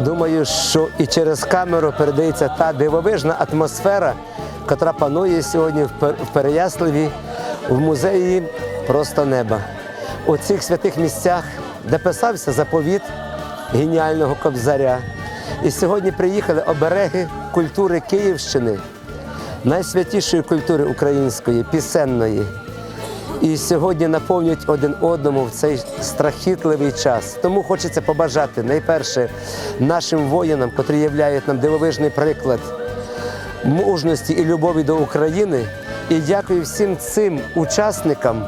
Думаю, що і через камеру передається та дивовижна атмосфера, яка панує сьогодні в Пер- Переяславі в музеї Просто неба. У цих святих місцях, де писався заповіт геніального кобзаря. І сьогодні приїхали обереги культури Київщини, найсвятішої культури української, пісенної. І сьогодні наповнюють один одному в цей страхітливий час. Тому хочеться побажати найперше нашим воїнам, котрі являють нам дивовижний приклад мужності і любові до України. І дякую всім цим учасникам,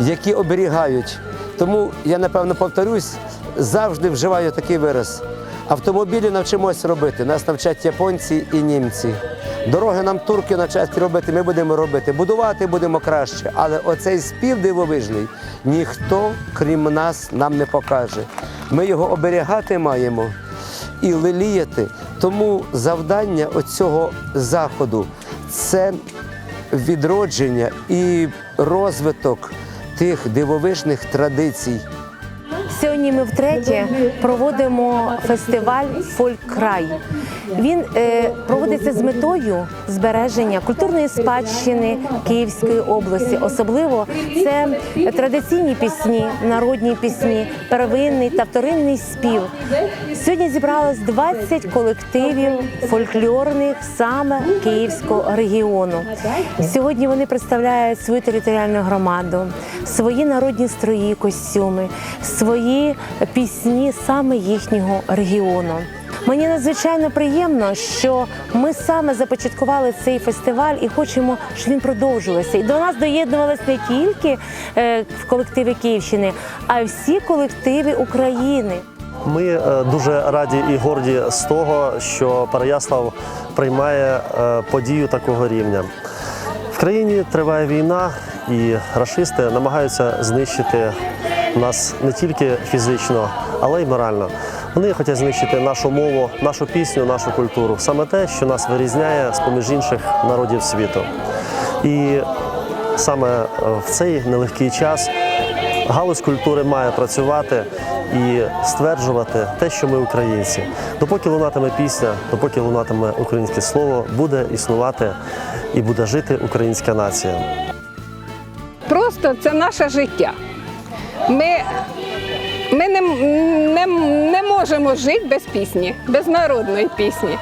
які оберігають. Тому я напевно повторюсь, завжди вживаю такий вираз. Автомобілі навчимось робити, нас навчать японці і німці. Дороги нам турки навчать робити, ми будемо робити. Будувати будемо краще. Але оцей спів дивовижний ніхто, крім нас, нам не покаже. Ми його оберігати маємо і леліяти. Тому завдання оцього заходу це відродження і розвиток тих дивовижних традицій. Сьогодні ми втретє проводимо фестиваль Фолькрай. Він е, проводиться з метою збереження культурної спадщини Київської області. Особливо це традиційні пісні, народні пісні, первинний та вторинний спів. Сьогодні зібралось 20 колективів фольклорних саме Київського регіону. Сьогодні вони представляють свою територіальну громаду, свої народні строї, костюми, свої пісні саме їхнього регіону. Мені надзвичайно приємно, що ми саме започаткували цей фестиваль і хочемо, щоб він продовжувався. І до нас доєднувалися не тільки е, колективи Київщини, а й всі колективи України. Ми е, дуже раді і горді з того, що Переяслав приймає е, подію такого рівня. В країні триває війна, і рашисти намагаються знищити нас не тільки фізично, але й морально. Вони хочуть знищити нашу мову, нашу пісню, нашу культуру саме те, що нас вирізняє з поміж інших народів світу. І саме е, в цей нелегкий час галузь культури має працювати і стверджувати те, що ми українці. Допоки лунатиме пісня, допоки лунатиме українське слово, буде існувати і буде жити українська нація. Просто це наше життя. Ми, ми не, не, не можемо жити без пісні, без народної пісні.